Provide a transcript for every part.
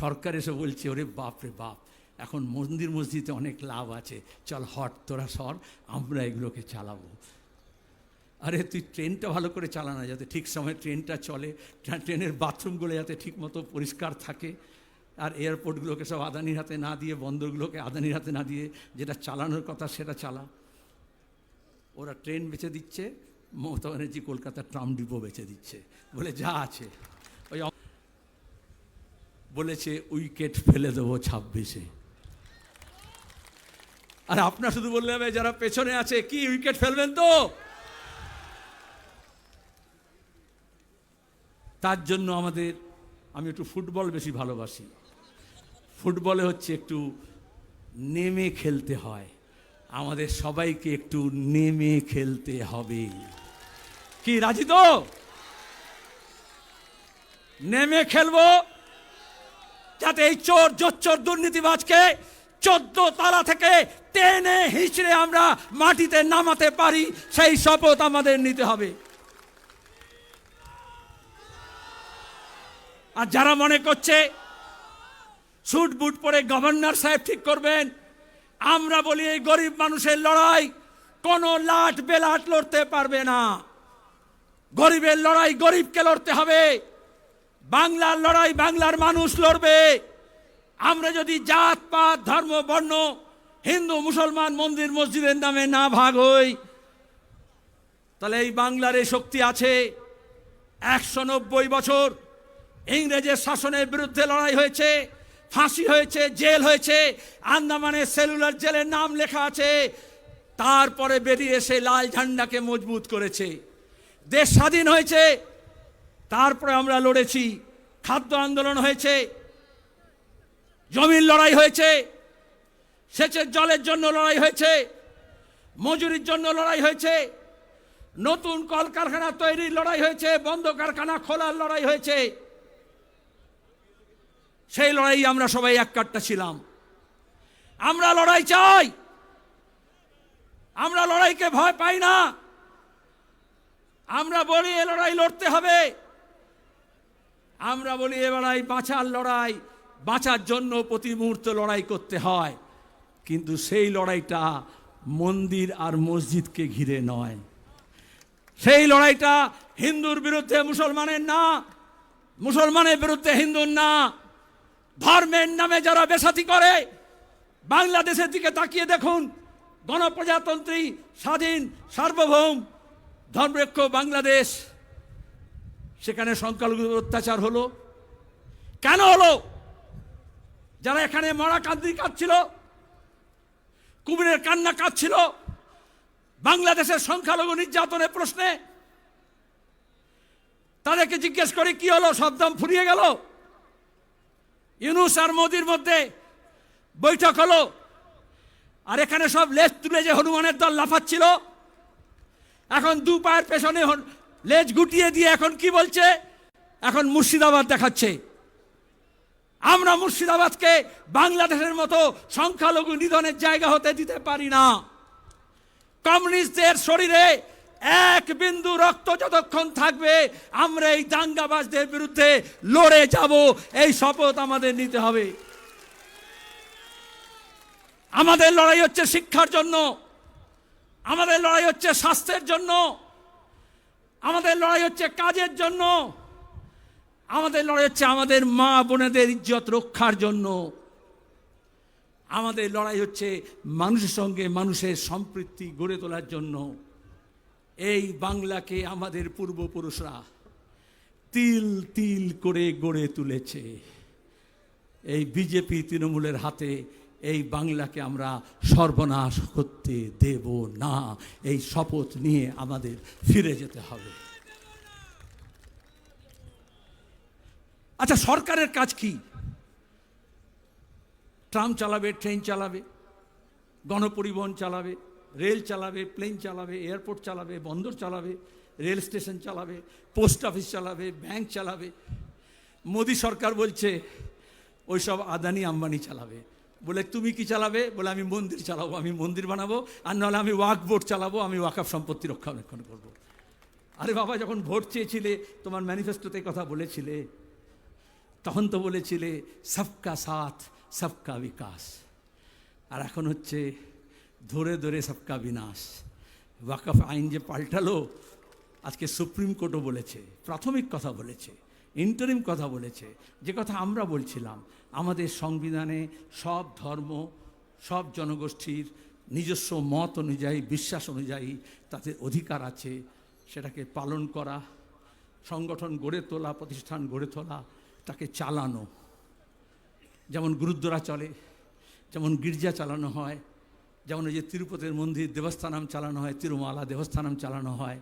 সরকার এসে বলছে, ওরে বাপ রে বাপ, এখন মন্দির মসজিদে অনেক লাভ আছে। চল হট, তোরা সর, আমরা এগুলোকে চালাবো। আরে, তুই ট্রেনটা ভালো করে চালা না, যাতে ঠিক সময় ট্রেনটা চলে ট্রেনের বাথরুমগুলো যাতে ঠিক মতো পরিষ্কার থাকে। আর এয়ারপোর্টগুলোকে সব আদানির হাতে না দিয়ে, বন্দরগুলোকে আদানির হাতে না দিয়ে যেটা চালানোর কথা সেটা চালা। ওরা ট্রেন বেচে দিচ্ছে, মমতা ব্যানার্জি কলকাতার ট্রাম ডিপো বেচে দিচ্ছে। বলে, যা আছে। বলেছে, উইকেট ফেলে দেবো ছাব্বিশে। আর আপনার শুধু বললে হবে, যারা পেছনে আছে, কি উইকেট ফেলবেন তো? তার জন্য আমাদের, আমি একটু ফুটবল বেশি ভালোবাসি। ফুটবলে হচ্ছে একটু নেমে খেলতে হয়। আমাদের সবাইকে একটু নেমে খেলতে হবে। কি, রাজি তো? নেমে খেলব। যাতে এই চোর জোচ্চোর দুর্নীতিবাজকে চোদ্দ তালা থেকে টেনে হিঁচড়ে আমরা মাটিতে নামাতে পারি, সেই শপথ আমাদের নিতে হবে। আর যারা মনে করছে সুট বুট পরে গভর্নর সাহেব ঠিক করবেন, আমরা বলি এই গরিব মানুষের লড়াই কোনো লাট বেলাট লড়তে পারবে না। গরিবের লড়াই গরিবকে লড়তে হবে। বাংলার লড়াই বাংলার মানুষ লড়বে। আমরা যদি জাত, পাত, ধর্ম, বর্ণ, হিন্দু, মুসলমান, মন্দির, মসজিদের নামে না ভাগ হই, তাহলে এই বাংলার এই শক্তি আছে। একশো নব্বই বছর ইংরেজের শাসনের বিরুদ্ধে লড়াই হয়েছে, ফাঁসি হয়েছে, জেল হয়েছে আন্দামানে সেলুলার জেলের নাম লেখা আছে। তারপরে বেরিয়ে এসে লাল ঝান্ডাকে মজবুত করেছে। দেশ স্বাধীন হয়েছে তারপরে আমরা লড়েছি। খাদ্য আন্দোলন হয়েছে। জমির লড়াই হয়েছে। সেচের জলের জন্য লড়াই হয়েছে। মজুরির জন্য লড়াই হয়েছে। নতুন কলকারখানা তৈরির লড়াই হয়েছে। বন্ধ কারখানা খোলার লড়াই হয়েছে। সেই লড়াই আমরা সবাই এক কাটটা ছিলাম। আমরা লড়াই চাই। আমরা লড়াইকে ভয় পাই না। আমরা বলি, এ লড়াই লড়তে হবে। আমরা বলি এ লড়াই বাঁচার লড়াই, বাঁচার জন্য প্রতি মুহূর্তে লড়াই করতে হয়। কিন্তু সেই লড়াইটা মন্দির আর মসজিদকে ঘিরে নয়। সেই লড়াইটা হিন্দুর বিরুদ্ধে মুসলমানের না, মুসলমানের বিরুদ্ধে হিন্দুর না। ধর্মের নামে যারা বেসাতি করে, বাংলাদেশের দিকে তাকিয়ে দেখুন, গণপ্রজাতন্ত্রী, স্বাধীন, সার্বভৌম ধর্মরক্ষ বাংলাদেশ। সেখানে সংখ্যালঘুদের অত্যাচার হলো। কেন হলো? যারা এখানে মরা কান্দি কাঁদছিল, কুমিরের কান্না কাঁদছিল, বাংলাদেশের সংখ্যালঘু নির্যাতনের প্রশ্নে তাদেরকে জিজ্ঞেস করে কি হলো, সব দাম ফুরিয়ে গেল। ইউনুস আর মোদির মধ্যে বৈঠক হলো, আর এখানে সব লেজ তুলে যে হনুমানের দল লাফাচ্ছিল, এখন দু পায়ের পেছনে লেজ গুটিয়ে দিয়ে এখন কি বলছে? এখন মুর্শিদাবাদ দেখাচ্ছে। আমরা মুর্শিদাবাদকে বাংলাদেশের মতো সংখ্যালঘু নিধনের জায়গা হতে দিতে পারি না। কমিউনিস্টদের শরীরে এক বিন্দু রক্ত যতক্ষণ থাকবে, আমরা এই দাঙ্গাবাজদের বিরুদ্ধে লড়ে যাব। এই শপথ আমাদের নিতে হবে। আমাদের লড়াই হচ্ছে শিক্ষার জন্য। আমাদের লড়াই হচ্ছে স্বাস্থ্যের জন্য। আমাদের লড়াই হচ্ছে কাজের জন্য। আমাদের লড়াই হচ্ছে আমাদের মা বোনেদের ইজ্জত রক্ষার জন্য। আমাদের লড়াই হচ্ছে মানুষের সঙ্গে মানুষের সম্পৃক্তি গড়ে তোলার জন্য। এই বাংলাকে আমাদের পূর্বপুরুষরা তিল তিল করে গড়ে তুলেছে। এই বিজেপি তৃণমূলের হাতে এই বাংলাকে আমরা সর্বনাশ করতে দেব না। এই শপথ নিয়ে আমাদের ফিরে যেতে হবে। আচ্ছা সরকারের কাজ কি? ট্রাম চালাবে, ট্রেন চালাবে, গণপরিবহন চালাবে, রেল চালাবে, প্লেন চালাবে, এয়ারপোর্ট চালাবে, বন্দর চালাবে, রেল স্টেশন চালাবে, পোস্ট অফিস চালাবে, ব্যাংক চালাবে। মোদি সরকার বলছে, ওইসব আদানি আম্বানি চালাবে। বলে, তুমি কি চালাবে? বলে, আমি মন্দির চালাবো, আমি মন্দির বানাবো, আর নাহলে আমি ওয়াক বোর্ড চালাবো, আমি ওয়াকআপ সম্পত্তি রক্ষণাবেক্ষণ করব। আরে বাবা, যখন ভোট চেয়েছিলে, তোমার ম্যানিফেস্টোতে কথা বলেছিলে, তখন তো বলেছিলে, সবকা সাথ, সবকা বিকাশ। আর এখন হচ্ছে, ধরে ধরে সবকা বিনাশ। ওয়াকফ আইন যে পাল্টালো, আজকে সুপ্রিম কোর্টও বলেছে, প্রাথমিক কথা বলেছে। ইন্টারিম কথা বলেছে। যে কথা আমরা বলছিলাম, আমাদের সংবিধানে সব ধর্ম, সব জনগোষ্ঠীর নিজস্ব মত অনুযায়ী, বিশ্বাস অনুযায়ী তাদের অধিকার আছে। সেটাকে পালন করা, সংগঠন গড়ে তোলা, প্রতিষ্ঠান গড়ে তোলা, তাকে চালানো। যেমন গুরুদ্বারা চলে, যেমন গির্জা চালানো হয়, যেমন ওই যে তিরুপতির মন্দির দেবস্থানাম চালানো হয়, তিরুমালা দেবস্থানাম চালানো হয়।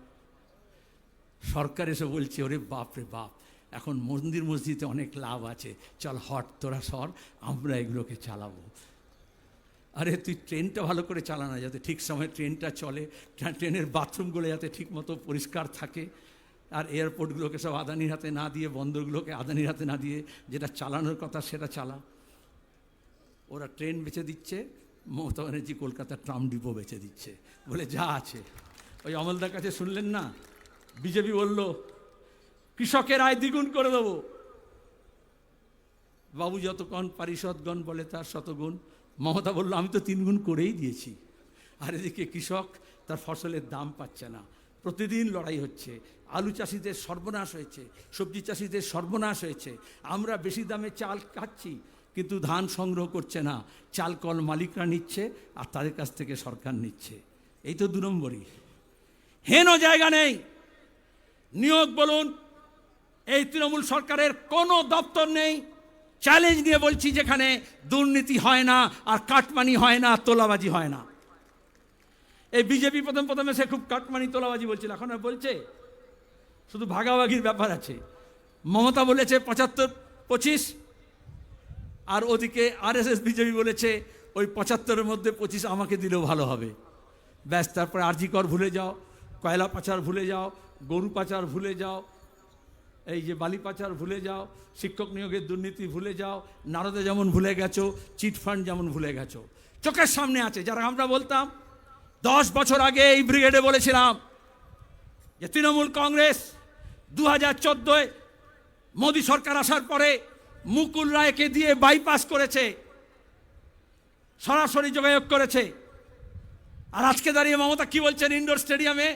সরকার এসে বলছে, ওরে বাপ রে বাপ। এখন মন্দির মসজিদে অনেক লাভ আছে। চল হট, তোরা সর, আমরা এগুলোকে চালাবো। আরে, তুই ট্রেনটা ভালো করে চালানো যাতে ঠিক সময় ট্রেনটা চলে। ট্রেনের বাথরুমগুলো যাতে ঠিক মতো পরিষ্কার থাকে। আর এয়ারপোর্টগুলোকে সব আদানির হাতে না দিয়ে, বন্দরগুলোকে আদানির হাতে না দিয়ে, যেটা চালানোর কথা সেটা চালা। ওরা ট্রেন বেচে দিচ্ছে, মমতা ব্যানার্জি কলকাতা ট্রাম ডিপো বেচে দিচ্ছে। বলে, যা আছে। ওই অমলদার কাছে শুনলেন না? বিজেপি বলল কৃষকের আয় দ্বিগুণ করে দেবো। বাবু যতক্ষণ পারিষদগণ বলে তার শতগুণ, মমতা বলল, আমি তো তিনগুণ করেই দিয়েছি। আর এদিকে কৃষক তার ফসলের দাম পাচ্ছে না। প্রতিদিন লড়াই হচ্ছে। আলু চাষিদের সর্বনাশ হয়েছে, সবজি চাষিদের সর্বনাশ হয়েছে। আমরা বেশি দামে চাল খাচ্ছি, কিন্তু ধান সংগ্রহ করছে না। চাল কল মালিকরা নিচ্ছে আর তাদের কাছ থেকে সরকার নিচ্ছে। এই তো দু নম্বরই। হেনও জায়গা নেই। নিয়োগ বলুন এই তৃণমূল সরকারের কোনো দপ্তর নেই। চ্যালেঞ্জ নিয়ে বলছি যেখানে দুর্নীতি হয় না আর কাটমানি হয় না, তোলাবাজি হয় না। এই বিজেপি প্রথম প্রথমে সে খুব কাটমানি, তোলাবাজি বলছিল। এখন বলছে? শুধু ভাগাভাগির ব্যাপার আছে। মমতা বলেছে পঁচাত্তর, পঁচিশ, আর ওদিকে আরএসএস, বিজেপি বলেছে ওই পঁচাত্তরের মধ্যে পঁচিশ আমাকে দিলেও ভালো হবে। ব্যাস, তারপরে আরজিকর ভুলে যাও, কয়লা পাচার ভুলে যাও, গরু পাচার ভুলে যাও এই যে বালি পাচার ভুলে যাও, শিক্ষক নিয়োগের দুর্নীতি ভুলে যাও, নারদে যেমন ভুলে গেছো চিটফান্ড যেমন ভুলে গেছো। চোখের সামনে আছে, যারা আমরা বলতাম, দশ বছর আগে এই ব্রিগেডে বলেছিলাম যে তৃণমূল কংগ্রেস দু হাজার চোদ্দোয় মোদী সরকার আসার পরে মুকুল রায়কে দিয়ে বাইপাস করেছে, সরাসরি যোগাযোগ করেছে। আর আজকে দাঁড়িয়ে মমতা কি বলছেন ইন্ডোর স্টেডিয়ামে?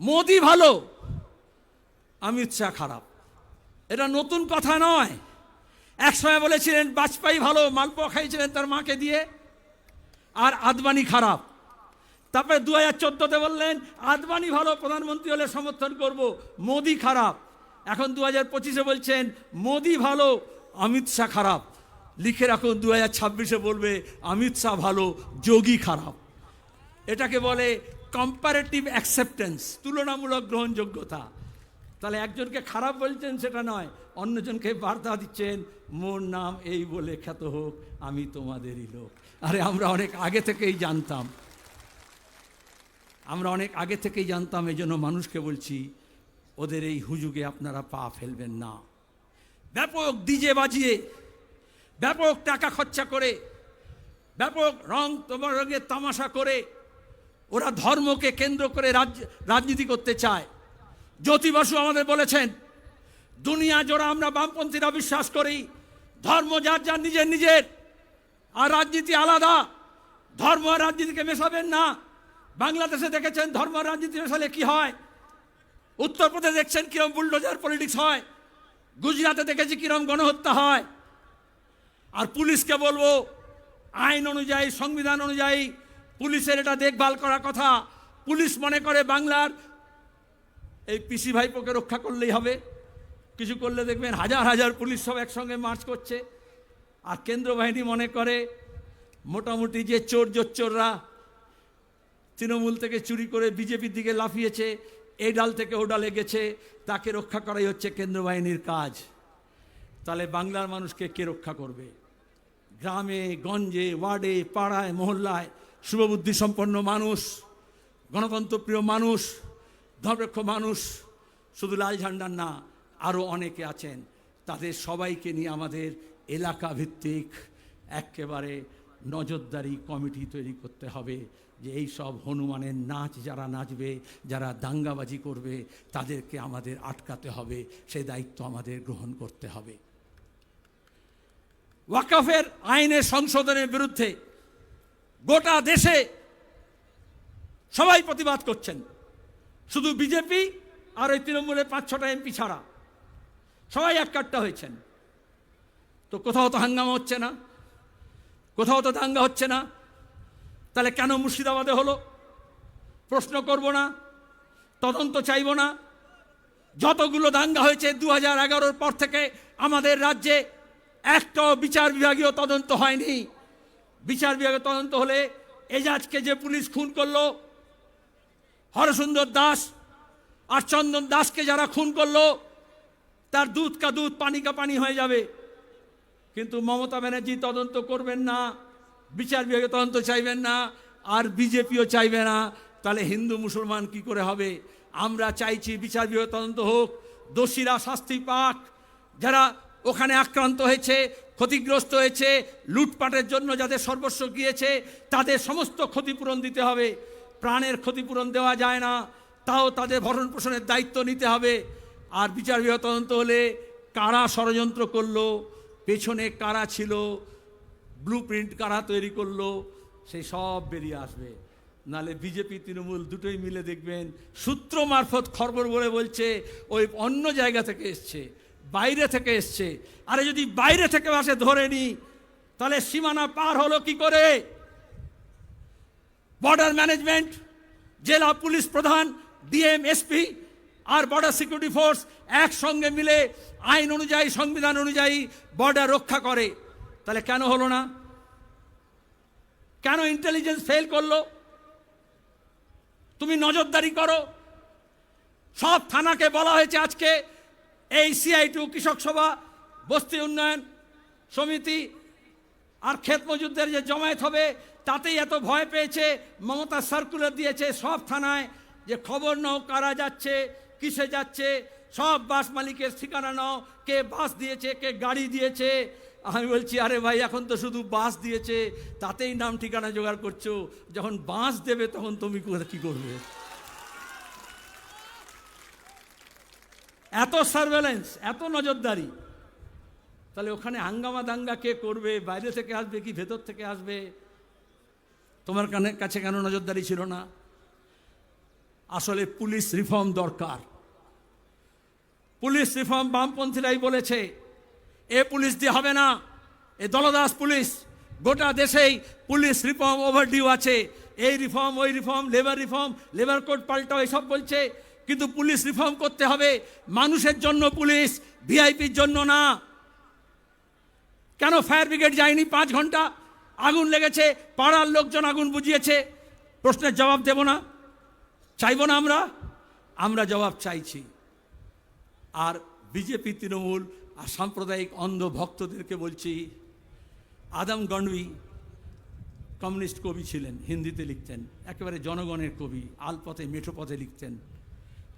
মোদি ভালো অমিত শাহ খারাপ। এটা নতুন কথা নয়। এক সময় বলেছিলেন, বাজপেয়ী ভালো, মালপোয়া খাইছিলেন তার মাকে দিয়ে, আর আদবানি খারাপ। তারপরে দু হাজার চোদ্দোতে বললেন, আদবানি ভালো, প্রধানমন্ত্রী হলে সমর্থন করব, মোদি খারাপ। এখন দু হাজার পঁচিশে বলছেন, মোদি ভালো, অমিত শাহ খারাপ। লিখে রাখুন দু হাজার ছাব্বিশে বলবে, অমিত শাহ ভালো, যোগী খারাপ। এটাকে বলে কম্পারেটিভ অ্যাকসেপ্টেন্স তুলনামূলক গ্রহণযোগ্যতা। তাহলে একজনকে খারাপ বলছেন, সেটা নয়। অন্যজনকে বার্তা দিচ্ছেন, মোর নাম এই বলে খ্যাত হোক, আমি তোমাদেরই লোক। আরে, আমরা অনেক আগে থেকেই জানতাম। আমরা অনেক আগে থেকেই জানতাম এই জন্য মানুষকে বলছি, ওদের এই হুজুগে আপনারা পা ফেলবেন না। ব্যাপক ডিজে বাজিয়ে, ব্যাপক টাকা খরচা করে, ব্যাপক রং তোমার রঙের তামাশা করে, ওরা ধর্মকে কেন্দ্র করে রাজ, রাজনীতি করতে চায়। জ্যোতি বসু আমাদের বলেছেন, দুনিয়া জোড়া আমরা বামপন্থীরা বিশ্বাস করি, ধর্ম যার যার নিজের নিজের, আর রাজনীতি আলাদা। ধর্ম আর রাজনীতিকে মেশাবেন না। বাংলাদেশে দেখেছেন ধর্ম আর রাজনীতি মেশালে কি হয়? উত্তরপ্রদেশে দেখছেন কিরম বুলডোজার পলিটিক্স হয়। গুজরাটে দেখেছি কিরম গণহত্যা হয়। আর পুলিশকে বলব, আইন অনুযায়ী, সংবিধান অনুযায়ী পুলিশের এটা দেখভাল করার কথা। পুলিশ মনে করে বাংলার এই পিসি ভাইপোকে রক্ষা করলেই হবে। কিছু করলে দেখবেন হাজার হাজার পুলিশ সব একসঙ্গে মার্চ করছে। আর কেন্দ্র বাহিনী মনে করে, মোটামুটি যে চোর জোচ্চোররা তৃণমূল থেকে চুরি করে বিজেপির দিকে লাফিয়েছে, এই ডাল থেকে ও ডালে গেছে, তাকে রক্ষা করাই হচ্ছে কেন্দ্র বাহিনীর কাজ। তাহলে বাংলার মানুষকে কে রক্ষা করবে? গ্রামে, গঞ্জে, ওয়ার্ডে, পাড়ায়, মহল্লায় শুভবুদ্ধি সম্পন্ন মানুষ, গণতন্ত্রপ্রিয় মানুষ ধর্মরক্ষ মানুষ, শুধু লাল ঝান্ডার না আরও অনেকে আছেন। তাদের সবাইকে নিয়ে আমাদের এলাকা ভিত্তিক একেবারে নজরদারি কমিটি তৈরি করতে হবে যে এই সব হনুমানের নাচ যারা নাচবে, যারা দাঙ্গাবাজি করবে, তাদেরকে আমাদের আটকাতে হবে। সে দায়িত্ব আমাদের গ্রহণ করতে হবে। ওয়াকাফের আইনের সংশোধনের বিরুদ্ধে গোটা দেশে সবাই প্রতিবাদ করছেন। শুধু বিজেপি আর ওই তৃণমূলের পাঁচ, ছটা এমপি ছাড়া। সবাই এককাট্টা হয়েছেন। তো কোথাও তো হাঙ্গামা হচ্ছে না। কোথাও তো দাঙ্গা হচ্ছে না। তাহলে কেন মুর্শিদাবাদে হলো? প্রশ্ন করব না। তদন্ত চাইব না। যতগুলো দাঙ্গা হয়েছে দু হাজার পর থেকে আমাদের রাজ্যে একটাও বিচার বিভাগীয় তদন্ত হয়নি। বিচার বিভাগীয় তদন্ত হলে এজাজকে যে পুলিশ খুন করল হরসুন্দর দাস আর চন্দন দাসকে যারা খুন করল, তার দুধ কা দুধ পানি কা পানি হয়ে যাবে। কিন্তু মমতা ব্যানার্জি তদন্ত করবেন না, বিচার বিভাগে তদন্ত চাইবেন না, আর বিজেপিও চাইবে না। তাহলে হিন্দু মুসলমান কি করে হবে? আমরা চাইছি বিচার বিভাগে তদন্ত হোক, দোষীরা শাস্তি পাক। যারা ওখানে আক্রান্ত হয়েছে, ক্ষতিগ্রস্ত হয়েছে, লুটপাটের জন্য যাদের সর্বস্ব গিয়েছে, তাদের সমস্ত ক্ষতিপূরণ দিতে হবে। প্রাণের ক্ষতিপূরণ দেওয়া যায় না, তাও তাদের ভরণ পোষণের দায়িত্ব নিতে হবে। আর বিচার বিভাগ তদন্ত হলে কারা ষড়যন্ত্র করল, পেছনে কারা ছিল ব্লু প্রিন্ট কারা তৈরি করল সেই সব বেরিয়ে আসবে। নালে বিজেপি, তৃণমূল দুটোই মিলে দেখবেন, সূত্র মারফত খবর বলে বলছে, ওই অন্য জায়গা থেকে এসছে, বাইরে থেকে এসছে। আরে যদি বাইরে থেকে আসে ধরে নি, তাহলে সীমানা পার হলো কি করে? বর্ডার ম্যানেজমেন্ট, জেলা পুলিশ প্রধান, ডিএম, এসপি আর বর্ডার সিকিউরিটি ফোর্স একসঙ্গে মিলে আইন অনুযায়ী, সংবিধান অনুযায়ী বর্ডার রক্ষা করে। তাহলে কেন হলো না? কেন ইন্টেলিজেন্স ফেল করল? তুমি নজরদারি করো। সব থানাকে বলা হয়েছে আজকে এই সিআই টু কৃষক সভা, বস্তি উন্নয়ন সমিতি আর ক্ষেত মজুরদের যে জমায়েত হবে তাতেই এত ভয় পেয়েছে, মমতা সার্কুলার দিয়েছে সব থানায় যে খবর নাও, কারা যাচ্ছে, কিসে যাচ্ছে, সব বাস মালিকের ঠিকানা নাও, কে বাস দিয়েছে, কে গাড়ি দিয়েছে। আমি বলছি, আরে ভাই, এখন তো শুধু বাস দিয়েছে, তাতেই নাম ঠিকানা জোগাড় করছ, যখন বাস দেবে তখন তুমি কি করবে? এত সার্ভেলেন্স এত নজরদারি। তাহলে ওখানে হাঙ্গামা দাঙ্গা কে করবে, বাইরে থেকে আসবে কি, ভেতর থেকে আসবে? তোমার কানে কাছে কেন নজরদারি ছিল না? আসলে পুলিশ রিফর্ম দরকার। পুলিশ রিফর্ম বামপন্থীরাই বলেছে, এ পুলিশ দিয়ে হবে না। এ দলদাস পুলিশ। গোটা দেশেই পুলিশ রিফর্ম ওভারডিউ আছে। এই রিফর্ম, ওই reform labour reform labour code পাল্টাও এসব বলছে। কিন্তু পুলিশ রিফর্ম করতে হবে মানুষের জন্য পুলিশ, ভিআইপির জন্য না। কেন ফায়ার ব্রিগেড যায়নি পাঁচ ঘণ্টা? আগুন লেগেছে, পাড়ার লোকজন আগুন বুঝিয়েছে, প্রশ্নের জবাব দেব না, চাইব না আমরা আমরা জবাব চাইছি। আর বিজেপি, তৃণমূল আর সাম্প্রদায়িক অন্ধ ভক্তদেরকে বলছি, আদম গণবি কমিউনিস্ট কবি ছিলেন, হিন্দিতে লিখতেন, একেবারে জনগণের কবি, আলপথে, মেঠোপথে লিখতেন।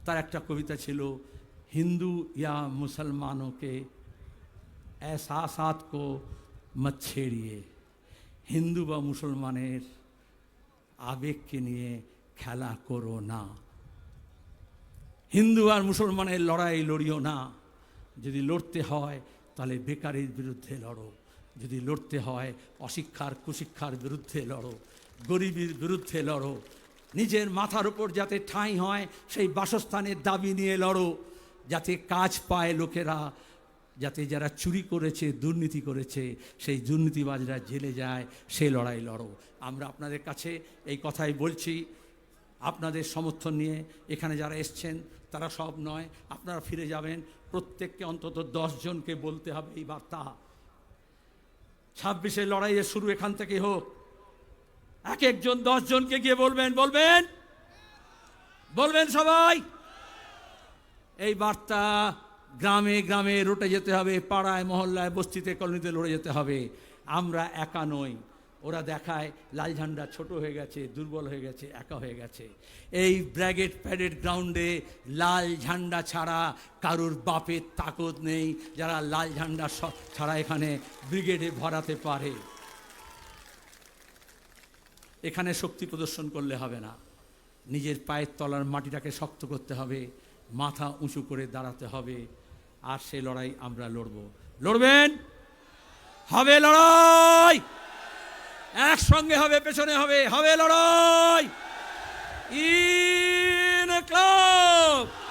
তার একটা কবিতা ছিল, হিন্দু ইয়া মুসলমানকে এহসাসাত কো মত ছেড়িয়ে। হিন্দু বা মুসলমানের আবেগকে নিয়ে খেলা করো না। হিন্দু আর মুসলমানের লড়াই লড়িও না। যদি লড়তে হয়, তাহলে বেকারির বিরুদ্ধে লড়ো। যদি লড়তে হয়, অশিক্ষার কুশিক্ষার বিরুদ্ধে লড়ো। গরিবের বিরুদ্ধে লড়ো। নিজের মাথার উপর যাতে ঠাঁই হয়, সেই বাসস্থানের দাবি নিয়ে লড়ো। যাতে কাজ পায় লোকেরা যাতে যারা চুরি করেছে, দুর্নীতি করেছে, সেই দুর্নীতিবাজরা জেলে যায়, সে লড়াই লড়ো। আমরা আপনাদের কাছে এই কথাই বলছি, আপনাদের সমর্থন নিয়ে এখানে যারা এসছেন, তারা সব নয়, আপনারা ফিরে যাবেন। প্রত্যেককে অন্তত জনকে বলতে হবে এই বার্তা। ছাব্বিশের লড়াইয়ের শুরু এখান থেকে হোক। এক একজন জনকে গিয়ে বলবেন বলবেন? বলবেন সবাই? এই বার্তা গ্রামে গ্রামে রুটে যেতে হবে, পাড়ায়, মহল্লায়, বস্তিতে, কলোনিতে লড়ে যেতে হবে। আমরা একা নই। ওরা দেখায়, লাল ঝান্ডা ছোট হয়ে গেছে, দুর্বল হয়ে গেছে, একা হয়ে গেছে। এই ব্র্যাগেট প্যাডেড গ্রাউন্ডে লাল ঝান্ডা ছাড়া কারুর বাপের তাকত নেই। যারা লাল ঝান্ডা ছাড়া এখানে ব্রিগেডে ভরাতে পারে। এখানে শক্তি প্রদর্শন করলে হবে না। নিজের পায়ের তলার মাটিটাকে শক্ত করতে হবে। মাথা উঁচু করে দাঁড়াতে হবে। আর সে লড়াই আমরা লড়ব। লড়বেন? হবে লড়াই! একসঙ্গে হবে, পেছনে হবে হবে লড়াই! In club